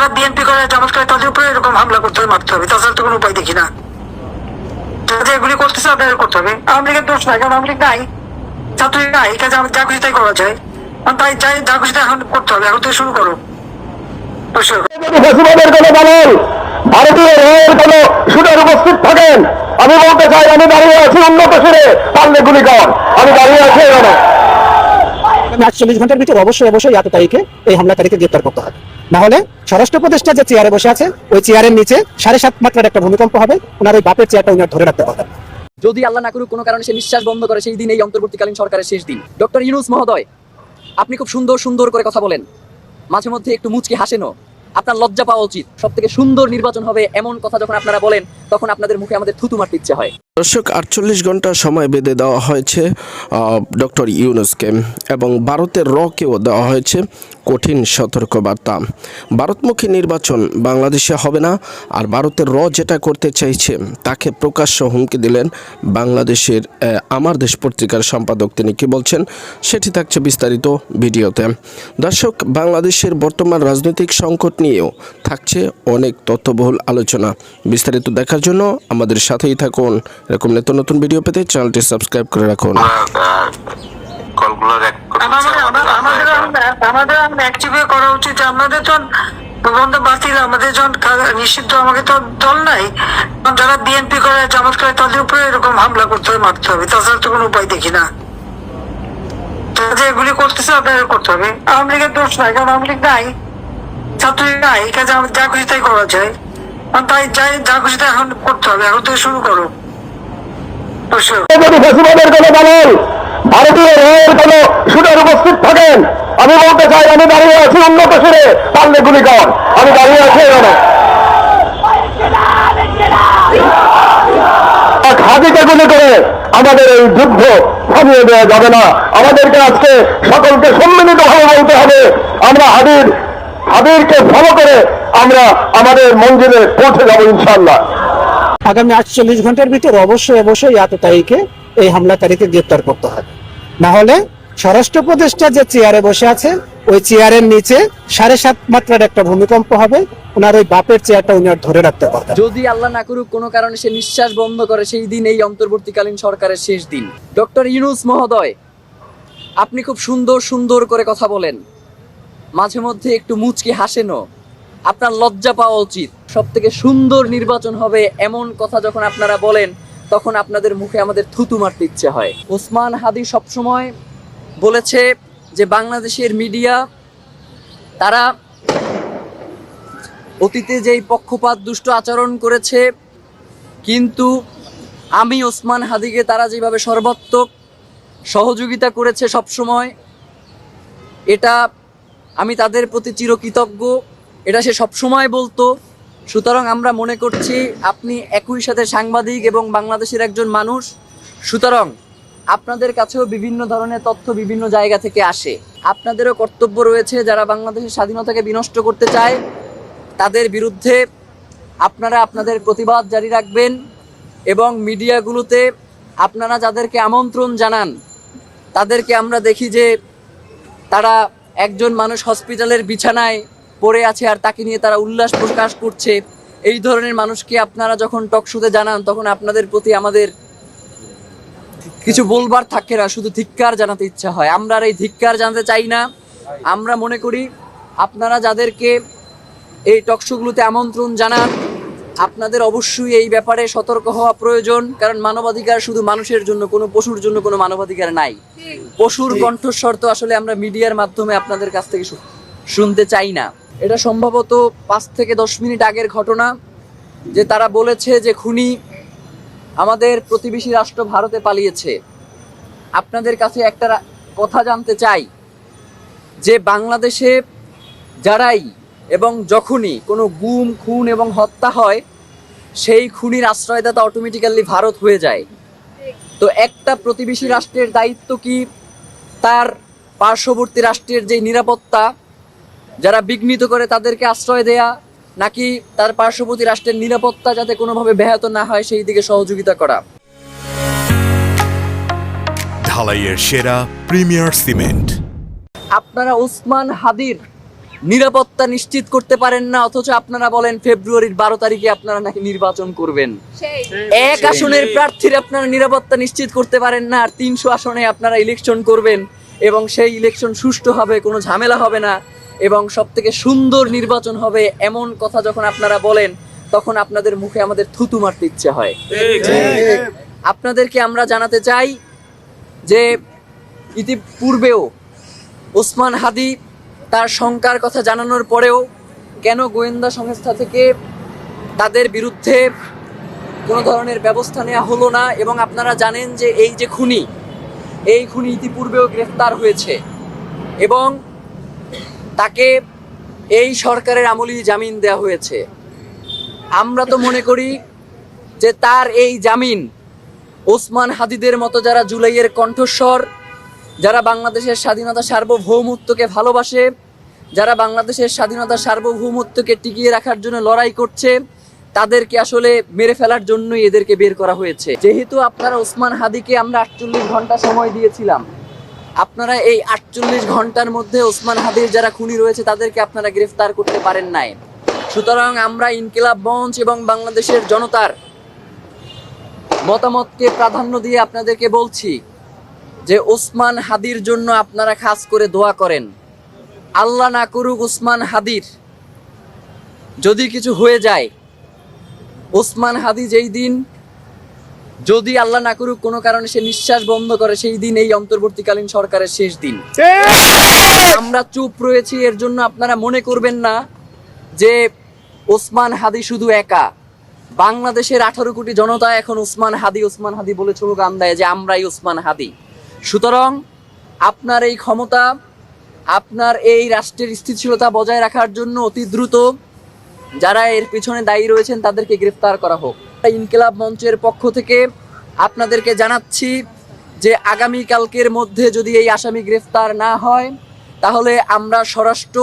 যারা বিএনপি করে জামাত করে তাদের উপরে এরকম হামলা করতে হবে মারতে হবে। তাছাড়া তো কোনো উপায় দেখি না। যারা এগুলি করতেছে আপনাদের করতে হবে। আওয়ামী লীগের দোষ নাই, কারণ আওয়ামী লীগ নাই ছাত্রলীগ নাই কাজে যা খুশি তাই করা যায়। তাই যাই, যা খুশি এখন করতে হবে, এখন থেকে শুরু করো। আমি বলতে চাই, আমি দাঁড়িয়ে আছি উন্নত সুরে পারলে গুলি কর। আমি দাঁড়িয়ে আছি এখানে। আটচল্লিশ ঘণ্টার ভিতরে অবশ্যই অবশ্যই তারিখে এই গ্রেপ্তার করতে হবে। না হলে স্বরাষ্ট্র যে চেয়ারে বসে আছে, ওই চেয়ারের নিচে সাড়ে সাত মাত্রার একটা ভূমিকম্প হবে, ওনার ওই বাপের চেয়ারটা ধরে রাখতে পারবেন যদি আল্লাহ না করুক, কোনো কারণে সে নিঃশ্বাস বন্ধ করে, সেই দিন, এই অন্তর্বর্তীকালীন সরকারের শেষ দিন। ডক্টর ইউনুস মহোদয়, আপনি খুব সুন্দর সুন্দর করে কথা বলেন। মাঝে মধ্যে একটু মুচকি হাসেনও। আপনার লজ্জা পাওয়া উচিত। সব থেকে সুন্দর নির্বাচন হবে এমন কথা যখন আপনারা বলেন তখন আপনাদের মুখে আমাদের থুতু মারতে ইচ্ছে হয়। দর্শক, আটচল্লিশ ঘণ্টা সময় বেঁধে দেওয়া হয়েছে ডক্টর ইউনুসকে এবং ভারতের রকেও দেওয়া হয়েছে কঠিন সতর্কবার্তা। ভারতমুখী নির্বাচন বাংলাদেশে হবে না, আর ভারতের র যেটা করতে চাইছে, তাকে প্রকাশ্য হুমকি দিলেন বাংলাদেশের আমার দেশ পত্রিকার সম্পাদক। তিনি কি বলছেন সেটি থাকছে বিস্তারিত ভিডিওতে। দর্শক, বাংলাদেশের বর্তমান রাজনৈতিক সংকট নিয়েও থাকছে অনেক তথ্যবহুল আলোচনা। বিস্তারিত দেখার জন্য আমাদের সাথেই থাকুন। এরকম নিত্য নতুন ভিডিও পেতে চ্যানেলটি সাবস্ক্রাইব করে রাখুন। কলগুলো আমাদের আমাদের আমাদের আমাদের অ্যাক্টিভ করা উচিত। আমাদের যখন বন্ধ বাতিল আমাদের যখন নিষিদ্ধ আমাকে তো দল নাই। যারা বিএনপি করে জামাত করে তাদের উপরে এরকম হামলা করতে হবে মারতে হবে। তাছাড়া তো কোনো উপায় দেখি না। যারা যে এগুলি করতেছে আপনাদের করতে হবে। আওয়ামী লীগের দোষ নাই কারণ আওয়ামী লীগ নাই ছাত্রলীগ নাই এই কাজে যা খুশি তাই করা যায়। উপস্থিত থাকেন? আমি বলতে চাই, আমি দাঁড়িয়ে আছি উন্নত সুরে পারলে গুলি কর। আমি দাঁড়িয়ে আছি এখানে। হাতিকে গুলি করে আমাদের এই যুদ্ধ থামিয়ে দেওয়া যাবে না। আমাদেরকে আজকে সকলকে সম্মিলিত ভাবে বলতে হবে, আমরা হাবির হাবিরকে ফলো করে আমরা আমাদের মঞ্জিলে পৌঁছে যাব ইনশাল্লাহ আগামী আটচল্লিশ ঘণ্টার ভিতরে অবশ্যই অবশ্যই এত তারিখে এই হামলাকারীকে গ্রেপ্তার করতে হবে। না হলে স্বরাষ্ট্র উপদেষ্টা যে চেয়ারে বসে আছে ওই চেয়ারের নিচে সাড়ে সাত মাত্রার একটা ভূমিকম্প হবে। ওনার ওই বাপের চেয়ারটা উনি আর ধরে রাখতে পারবেন যদি আল্লাহ না করুক কোনো কারণে সে নিঃশ্বাস বন্ধ করে সেই দিন এই অন্তর্বর্তীকালীন সরকারের শেষ দিন। ডক্টর ইউনুস মহোদয় আপনি খুব সুন্দর সুন্দর করে কথা বলেন। মাঝে মধ্যে একটু মুচকি হাসেনও। আপনার লজ্জা পাওয়া উচিত। সব থেকে সুন্দর নির্বাচন হবে এমন কথা যখন আপনারা বলেন, তখন আপনাদের মুখে আমাদের থুতু মারতে ইচ্ছে হয়। ওসমান হাদি সবসময় বলেছে যে, বাংলাদেশের মিডিয়া, তারা অতীতে যেই পক্ষপাত, দুষ্ট আচরণ করেছে, কিন্তু আমি ওসমান হাদিকে তারা যেভাবে সর্বাত্মক সহযোগিতা করেছে সবসময়, এটা আমি তাদের প্রতি চিরকৃতজ্ঞ। এটা সে সবসময় বলতো। সুতরাং আমরা মনে করছি, আপনি একই সাথে সাংবাদিক এবং বাংলাদেশের একজন মানুষ। সুতরাং আপনাদের কাছেও বিভিন্ন ধরনের তথ্য বিভিন্ন জায়গা থেকে আসে। আপনাদেরও কর্তব্য রয়েছে, যারা বাংলাদেশের স্বাধীনতাকে বিনষ্ট করতে চায়, তাদের বিরুদ্ধে আপনারা আপনাদের প্রতিবাদ জারি রাখবেন এবং মিডিয়াগুলোতে আপনারা যাদেরকে আমন্ত্রণ জানান, তাদেরকে আমরা দেখি যে তারা একজন মানুষ হসপিটালের বিছানায় পড়ে আছে আর তাকে নিয়ে তারা উল্লাস প্রকাশ করছে। এই ধরনের মানুষকে আপনারা যখন টকশোতে জানান, তখন আপনাদের প্রতি আমাদের কিছু বলবার থাকে না, শুধু ধিক্কার জানাতে ইচ্ছা হয়। আমরা আর এই ধিক্কার জানাতে চাই না। আমরা মনে করি, আপনারা যাদেরকে এই টকশোগুলোতে আমন্ত্রণ জানান আপনাদের অবশ্যই এই ব্যাপারে সতর্ক হওয়া প্রয়োজন কারণ মানবাধিকার শুধু মানুষের জন্য কোনো পশুর জন্য কোনো মানবাধিকার নাই। পশুর কণ্ঠস্বর তো আসলে আমরা মিডিয়ার মাধ্যমে আপনাদের কাছ থেকে শুনতে চাই না। এটা সম্ভবত পাঁচ থেকে দশ মিনিট আগের ঘটনা যে তারা বলেছে যে খুনি আমাদের প্রতিবেশী রাষ্ট্র ভারতে পালিয়েছে। আপনাদের কাছে একটা কথা জানতে চাই যে বাংলাদেশে যারাই এবং যখনই কোনো গুম খুন এবং হত্যা হয় সেই খুনির আশ্রয়দাতা অটোমেটিক্যালি ভারত হয়ে যায়। তো একটা প্রতিবেশী রাষ্ট্রের দায়িত্ব কি? তার পার্শ্ববর্তী রাষ্ট্রের যে নিরাপত্তা যারা বিঘ্নিত করে তাদেরকে আশ্রয় দেয়া নাকি তার পার্শ্ববর্তী রাষ্ট্রের নিরাপত্তা যাতে কোনোভাবে ব্যাহত না হয় সেই দিকে সহযোগিতা করা। ঢালাইয়ের সেরা প্রিমিয়ার সিমেন্ট। আপনারা ওসমান হাদির নিরাপত্তা নিশ্চিত করতে পারেন না অথচ আপনারা বলেন ফেব্রুয়ারির বারো তারিখে আপনারা নাকি নির্বাচন করবেন। এক আসনের প্রার্থীর আপনারা নিরাপত্তা নিশ্চিত করতে পারেন না আর তিনশো আসনে আপনারা ইলেকশন করবেন এবং সেই ইলেকশন সুষ্ঠু হবে কোনো ঝামেলা হবে না এবং সব থেকে সুন্দর নির্বাচন হবে এমন কথা যখন আপনারা বলেন তখন আপনাদের মুখে আমাদের থুতু মারতে ইচ্ছে হয়। আপনাদেরকে আমরা জানাতে চাই যে ইতিপূর্বেও ওসমান হাদি তার শঙ্কার কথা জানানোর পরেও কেন গোয়েন্দা সংস্থা থেকে তাদের বিরুদ্ধে কোনো ধরনের ব্যবস্থা নেওয়া হলো না? এবং আপনারা জানেন যে এই যে খুনি, এই খুনি ইতিপূর্বেও গ্রেফতার হয়েছে এবং তাকে এই সরকারের আমলি জামিন দেওয়া হয়েছে। আমরা তো মনে করি যে তার এই জামিন ওসমান হাদিদের মতো যারা জুলাইয়ের কণ্ঠস্বর যারা বাংলাদেশের স্বাধীনতা সার্বভৌমত্বকে ভালোবাসে, যারা বাংলাদেশের স্বাধীনতা সার্বভৌমত্বকে টিকিয়ে রাখার জন্য লড়াই করছে, তাদেরকে আসলে মেরে ফেলার জন্যই এদেরকে বের করা হয়েছে। যেহেতু আপনারা ওসমান হাদিকে আমরা আটচল্লিশ ঘণ্টা সময় দিয়েছিলাম, আপনারা এই আটচল্লিশ ঘণ্টার মধ্যে ওসমান হাদির যারা খুনি রয়েছে, তাদেরকে আপনারা গ্রেফতার করতে পারেন নাই। সুতরাং আমরা ইনকিলাব মঞ্চ এবং বাংলাদেশের জনতার মতামতকে প্রাধান্য দিয়ে আপনাদেরকে বলছি যে ওসমান হাদির জন্য আপনারা খাস করে দোয়া করেন। আল্লাহ না করুক ওসমান হাদির। যদি কিছু হয়ে যায়, ওসমান হাদি যেই দিন, যদি আল্লাহ না করুক কোনো কারণে সে নিঃশ্বাস বন্ধ করে, সেই দিন এই অন্তর্বর্তীকালীন সরকারের শেষ দিন। আমরা চুপ রয়েছি, এর জন্য আপনারা মনে করবেন না যে ওসমান হাদি শুধু একা। বাংলাদেশের আঠারো কোটি জনতা এখন ওসমান হাদি ওসমান হাদি বলে ছোট স্লোগান দেয় যে আমরাই ওসমান হাদি। সুতরাং আপনার এই ক্ষমতা আপনার এই রাষ্ট্রের স্থিতিশীলতা বজায় রাখার জন্য অতি দ্রুত যারা এর পিছনে দায়ী রয়েছেন তাদেরকে গ্রেফতার করা হোক। ইনকিলাব মঞ্চের পক্ষ থেকে আপনাদেরকে জানাচ্ছি যে আগামী কালকের মধ্যে যদি এই আসামি গ্রেফতার না হয় তাহলে আমরা স্বরাষ্ট্র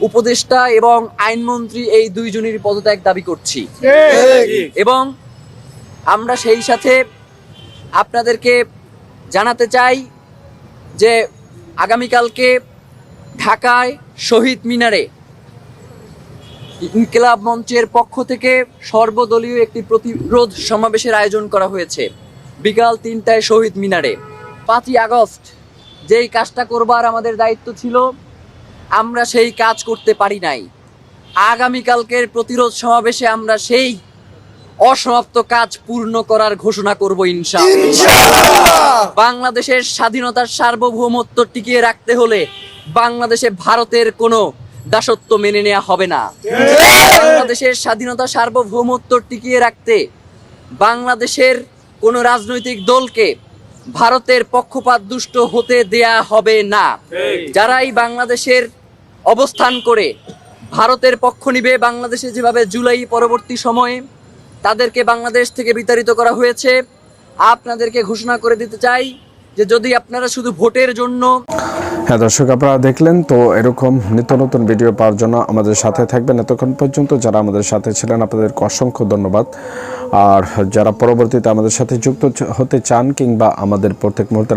উপদেষ্টা এবং আইনমন্ত্রী এই দুইজনের পদত্যাগ দাবি করছি। এবং আমরা সেই সাথে আপনাদেরকে জানাতে চাই যে আগামীকালকে ঢাকায় শহীদ মিনারে ইনকিলাব মঞ্চের পক্ষ থেকে সর্বদলীয় একটি প্রতিরোধ সমাবেশের আয়োজন করা হয়েছে। বিকাল তিনটায় শহীদ মিনারে। পাঁচই আগস্ট, যেই কাজটা করবার আমাদের দায়িত্ব ছিল, আমরা সেই কাজ করতে পারি নাই। আগামীকালকের প্রতিরোধ সমাবেশে আমরা সেই অসমাপ্ত কাজ পূর্ণ করার ঘোষণা করব ইনশাআল্লাহ। বাংলাদেশের স্বাধীনতার সার্বভৌমত্ব টিকিয়ে রাখতে হলে বাংলাদেশে ভারতের কোনো দাসত্ব মেনে নেওয়া হবে না। বাংলাদেশের স্বাধীনতা সার্বভৌমত্ব টিকিয়ে রাখতে বাংলাদেশের কোনো রাজনৈতিক দলকে ভারতের পক্ষপাত দুষ্ট হতে দেয়া হবে না। যারাই বাংলাদেশের অবস্থান করে ভারতের পক্ষ নিবে বাংলাদেশে যেভাবে জুলাই পরবর্তী সময়ে তাদেরকে বাংলাদেশ থেকে বিতাড়িত করা হয়েছে। আপনাদেরকে ঘোষণা করে দিতে চাই যে যদি আপনারা শুধু ভোটের জন্য হ্যাঁ দর্শক, আপনারা দেখলেন তো এরকম নিত্য নতুন ভিডিও পাওয়ার জন্য আমাদের সাথে থাকবেন এতক্ষণ পর্যন্ত। যারা আমাদের সাথে ছিলেন আপনাদের অসংখ্য ধন্যবাদ। আর যারা পরবর্তীতে আমাদের সাথে যুক্ত হতে চান কিংবা আমাদের প্রত্যেক মুহূর্তে